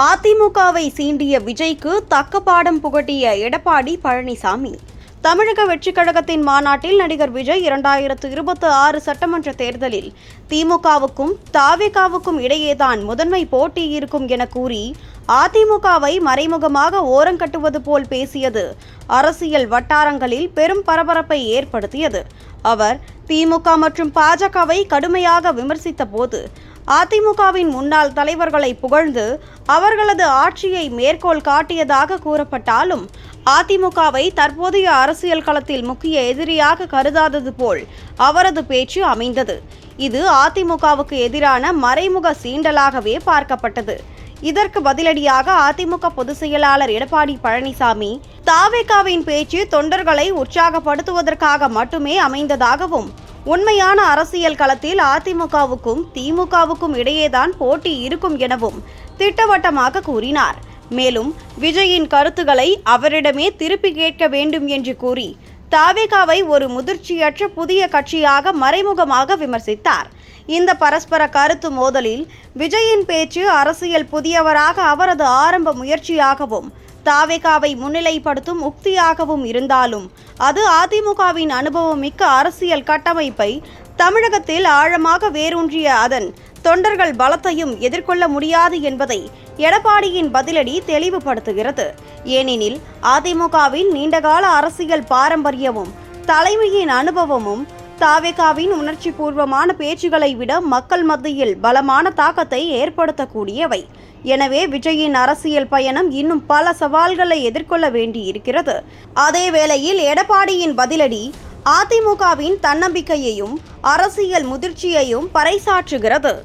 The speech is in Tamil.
அதிமுகவை சீண்டிய விஜய்க்கு தக்க பாடம் புகட்டிய எடப்பாடி பழனிசாமி. தமிழக வெற்றிக் கழகத்தின் மாநாட்டில் நடிகர் விஜய் இரண்டாயிரத்து இருபத்தி ஆறு சட்டமன்ற தேர்தலில் திமுகவுக்கும் தாவேகாவுக்கும் இடையேதான் முதன்மை போட்டி இருக்கும் என கூறி அதிமுகவை மறைமுகமாக ஓரங்கட்டுவது போல் பேசியது அரசியல் வட்டாரங்களில் பெரும் பரபரப்பை ஏற்படுத்தியது. அவர் திமுக மற்றும் பாஜகவை கடுமையாக விமர்சித்த போது அதிமுகவின் முன்னாள் தலைவர்களை புகழ்ந்து அவர்களது ஆட்சியை மேற்கோள் காட்டியதாக கூறப்பட்டாலும் அதிமுகவை தற்போதைய அரசியல் களத்தில் முக்கிய எதிரியாக கருதாதது போல் அவரது பேச்சு அமைந்தது. இது அதிமுகவுக்கு எதிரான மறைமுக சீண்டலாகவே பார்க்கப்பட்டது. இதற்கு பதிலடியாக அதிமுக பொதுச் செயலாளர் எடப்பாடி பழனிசாமி தாவேகாவின் பேச்சு தொண்டர்களை உற்சாகப்படுத்துவதற்காக மட்டுமே அமைந்ததாகவும் உண்மையான அரசியல் களத்தில் அதிமுகவுக்கும் திமுகவுக்கும் இடையேதான் போட்டி இருக்கும் எனவும் திட்டவட்டமாக கூறினார். மேலும் விஜயின் கருத்துக்களை அவரிடமே திருப்பி கேட்க வேண்டும் என்று கூறி தாவேகாவை ஒரு முதிர்ச்சியற்ற புதிய கட்சியாக மறைமுகமாக விமர்சித்தார். இந்த பரஸ்பர கருத்து மோதலில் விஜயின் பேச்சு அரசியல் புதியவராக அவரது ஆரம்ப முயற்சியாகவும் தாவேகாவை முன்னிலைப்படுத்தும் உக்தியாகவும் இருந்தாலும் அது அதிமுகவின் அனுபவம் மிக்க அரசியல் கட்டமைப்பை தமிழகத்தில் ஆழமாக வேரூன்றிய அதன் தொண்டர்கள் பலத்தையும் எதிர்கொள்ள முடியாது என்பதை எடப்பாடியின் பதிலடி தெளிவுபடுத்துகிறது. ஏனெனில் அதிமுகவின் நீண்டகால அரசியல் பாரம்பரியமும் தலைமையின் அனுபவமும் தாவேகாவின் உணர்ச்சி பூர்வமான பேச்சுகளை விட மக்கள் மத்தியில் பலமான தாக்கத்தை ஏற்படுத்தக்கூடியவை. எனவே விஜயின் அரசியல் பயணம் இன்னும் பல சவால்களை எதிர்கொள்ள வேண்டியிருக்கிறது. அதே வேளையில் எடப்பாடியின் பதிலடி அதிமுகவின் தன்னம்பிக்கையையும் அரசியல் முதிர்ச்சியையும் பறைசாற்றுகிறது.